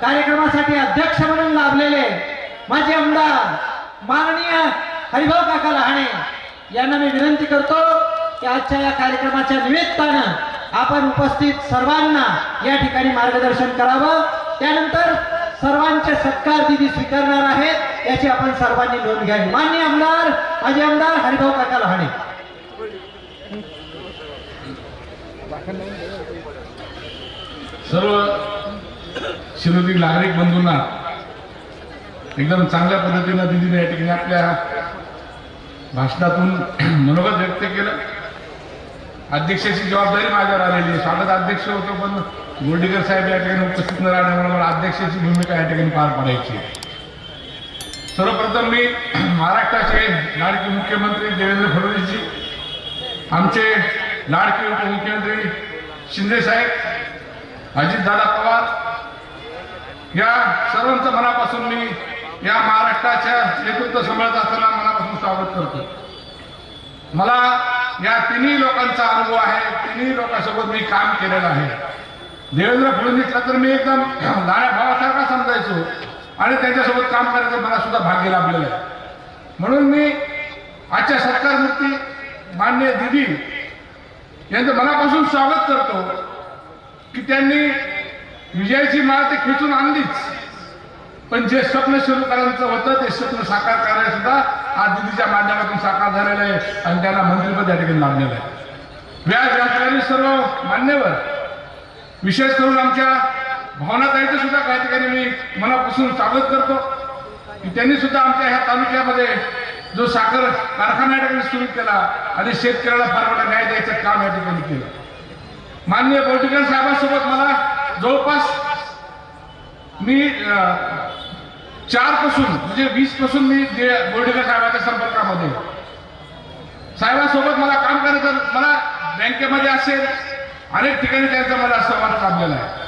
कार्यक्रमासाठी अध्यक्ष म्हणून लाभलेले माझे आमदार माननीय हरिभाऊ काका लहाणे यांना मी विनंती करतो की आजच्या या कार्यक्रमाच्या निमित्तानं आपण उपस्थित सर्वांना या ठिकाणी मार्गदर्शन करावं. त्यानंतर सर्वांचे सत्कार दिदी स्वीकारणार आहेत याची आपण सर्वांनी नोंद घ्यावी. मान्य आमदार माझे आमदार हरिभाऊ काका लहाणे. सर्व शिरोधी नागरिक बंधूंना एकदम चांगल्या पद्धतीनं दिदीने या ठिकाणी आपल्या भाषणातून मनोगत व्यक्त केलं. अध्यक्षाची जबाबदारी माझ्यावर आलेली आहे. स्वागत अध्यक्ष होतो पण गोर्डीकर साहेब या ठिकाणी उपस्थित न राहण्यामुळे मला अध्यक्षाची भूमिका या ठिकाणी पार पाडायची सर्वप्रथम मी महाराष्ट्राचे लाडके मुख्यमंत्री देवेंद्र फडणवीसजी आमचे लाडके उपमुख्यमंत्री शिंदे साहेब अजितदादा पवार या सर्वांचं मनापासून मी या महाराष्ट्राच्या नेतृत्व सांभाळत असताना मनापासून स्वागत करतो. मला या तिन्ही लोकांचा अनुभव आहे. तिन्ही लोकांसोबत मी काम केलेलं आहे. देवेंद्र फडणवीसला तर मी एकदम लाड्या भावासारखा समजायचो आणि त्यांच्यासोबत काम करायचं मला सुद्धा भाग्य लाभलेलं आहे. म्हणून मी आजच्या सरकारमूर्ती मान्य दिदी यांचं मनापासून स्वागत करतो की त्यांनी विजयाची माळ ते खेचून आणलीच. पण जे स्वप्न सुरू करायचं होतं ते स्वप्न साकार करायला सुद्धा आज दिदीच्या माध्यमातून साकार झालेलं आहे आणि त्यांना मंत्रीपद या ठिकाणी लाभलेलं आहे. व्याज व्यापारी सर्व मान्यवर. विशेष करून आमच्या भावनाताईचं सुद्धा काही ठिकाणी मी मनापासून स्वागत करतो. की त्यांनी सुद्धा आमच्या ह्या तालुक्यामध्ये जो साखर कारखाना या ठिकाणी सुरू केला आणि शेतकऱ्याला फार मोठा न्याय द्यायचं काम या ठिकाणी केलं. माननीय बोर्डीकर साहेबांसोबत मला जवळपास मी चारपासून म्हणजे वीसपासून मी जे साहेबांच्या संपर्कामध्ये. साहेबांसोबत मला काम करायचं मला बँकेमध्ये असेल अनेक ठिकाणी त्यांचा मला संवाद लाभलेला आहे.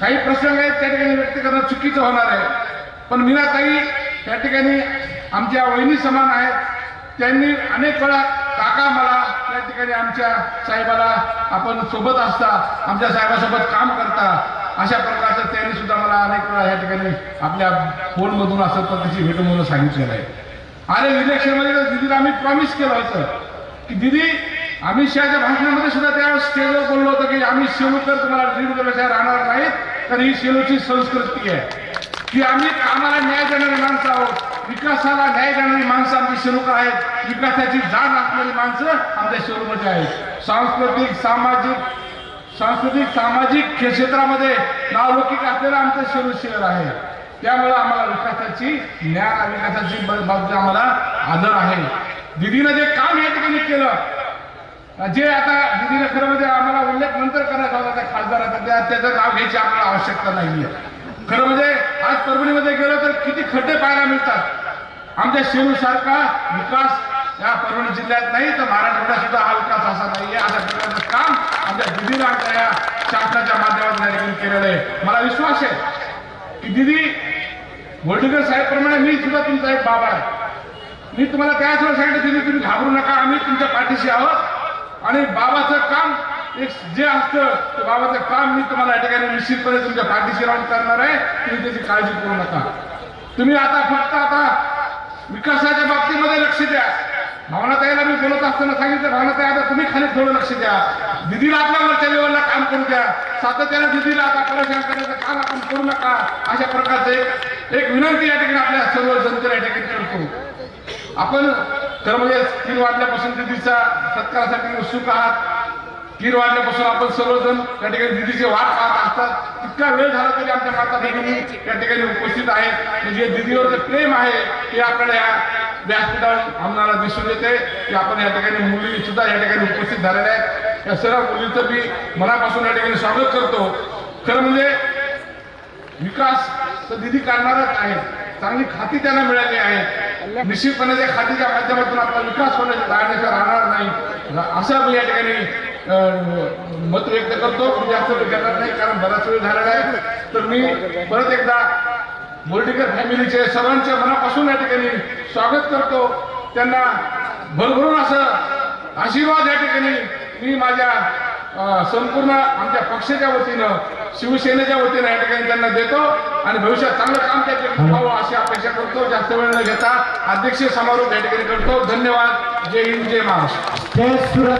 काही प्रसंग आहेत त्या ठिकाणी व्यक्त करणं चुकीचं होणार आहे. पण मीनाताई त्या ठिकाणी आमच्या वहिनी समान आहेत. त्यांनी अनेक वेळा काका मला ठिकाणी आमच्या साहेबाला आपण सोबत असता आमच्या साहेबासोबत काम करता अशा प्रकारचं त्यांनी सुद्धा मला अनेक वेळा या ठिकाणी आपल्या फोनमधून असं पद्धतीची भेटून म्हणून सांगितलेलं आहे. आणि इलेक्शनमध्ये तर दिदीला आम्ही प्रॉमिस केलं होतं की दिदी अमित शहाच्या भाषणामध्ये सुद्धा त्या स्टेजवर बोललो होतं की आम्ही शेलूकर तुम्हाला दीड वर्षात राहणार नाहीत तर ही शेलूची संस्कृती आहे. की आम्ही कामाला न्याय देणारे माणसं आहोत. विकासाला न्याय देणारी माणसं आमची शेलूकर आहेत. विकासाची जाण असलेली माणसं आमच्या शेलूमध्ये आहेत. सांस्कृतिक सामाजिक सांस्कृतिक सामाजिक क्षेत्रामध्ये नावलौकिक असलेलं आमचं शेलू शहर आहे. त्यामुळे आम्हाला विकासाची ज्ञान विकासाची बाबतीत आम्हाला आदर आहे. दिदीनं जे काम या ठिकाणी केलं जे आता दिदीने खरं म्हणजे आम्हाला उल्लेख नंतर करायचा होता त्या खासदाराचा त्याचं नाव घ्यायची आम्हाला आवश्यकता नाहीये. खरं म्हणजे आज परभणीमध्ये गेलो तर किती खड्डे पाहायला मिळतात. आमच्या शिवसारखा विकास या परभणी जिल्ह्यात नाही तर मराठवाड्यात सुद्धा हा विकास असा नाहीये अशा प्रकारचं काम आमच्या दिदीला आमच्या या शासनाच्या माध्यमातून केलेलं आहे. मला विश्वास आहे की दिदी गोल्डीकर साहेबप्रमाणे मी सुद्धा तुमचा एक बाबा आहे. मी तुम्हाला त्याच वेळेस सांगितलं दिदी तुम्ही घाबरू नका आम्ही तुमच्या पाठीशी आहोत. आणि बाबाचं काम एक जे असतं बाबाचं काम मी तुम्हाला या ठिकाणी निश्चितपणे तुमच्या पाठीशी राहून करणार आहे. तुम्ही त्याची काळजी करू नका. तुम्ही आता फक्त आता विकासाच्या बाबतीमध्ये लक्ष द्या. भावनाताईला मी बोलत असताना सांगितलं भावनाताई आता तुम्ही खाली थोडं लक्ष द्या. दिदीला आपल्या वरच्या लेवलला काम करू द्या. सातत्याने दिदीला आता परेशान करण्याचं काम आपण करू नका. अशा प्रकारचे एक विनंती या ठिकाणी आपल्या सर्व जनतेला या ठिकाणी करतो. आपण तर म्हणजे तीन वाजल्यापासून दिदीचा सत्कारासाठी उत्सुक आहात. तीन वाजल्यापासून आपण सर्वजण त्या ठिकाणी दिदीचे वाट पाहत असतात. इतका वेळ झाला तरी आमच्या माता भगिनी या ठिकाणी उपस्थित आहेत. म्हणजे दिदीवर जे प्रेम आहे ते आपल्याला या व्यासपीठावर आम्हाला दिसून येते. की आपण या ठिकाणी मुली सुद्धा या ठिकाणी उपस्थित झालेल्या आहेत. या सर्व मुलींचं मी मनापासून या ठिकाणी स्वागत करतो. खरं म्हणजे विकास तर दिदी करणारच आहे. चांगली खाती त्यांना मिळाली आहे. निश्चितपणे त्या खातीच्या माध्यमातून आपला विकास होण्याचा राहण्याचा राहणार नाही. असं मी या ठिकाणी मत व्यक्त करतो. म्हणजे जास्त वेळ नाही कारण बराच वेळ झालेला आहे. तर मी परत एकदा मुर्डीकर फॅमिलीचे सर्वांच्या मनापासून या ठिकाणी स्वागत करतो. त्यांना भरभरून असं आशीर्वाद या ठिकाणी मी माझ्या संपूर्ण आमच्या पक्षाच्या वतीनं शिवसेनेच्या वतीनं या ठिकाणी त्यांना देतो. आणि भविष्यात चांगलं काम त्याचे व्हावं अशी अपेक्षा करतो. जास्त वेळ न घेता अध्यक्षीय समारोप या ठिकाणी करतो. धन्यवाद. जय हिंद जय महाराष्ट्र.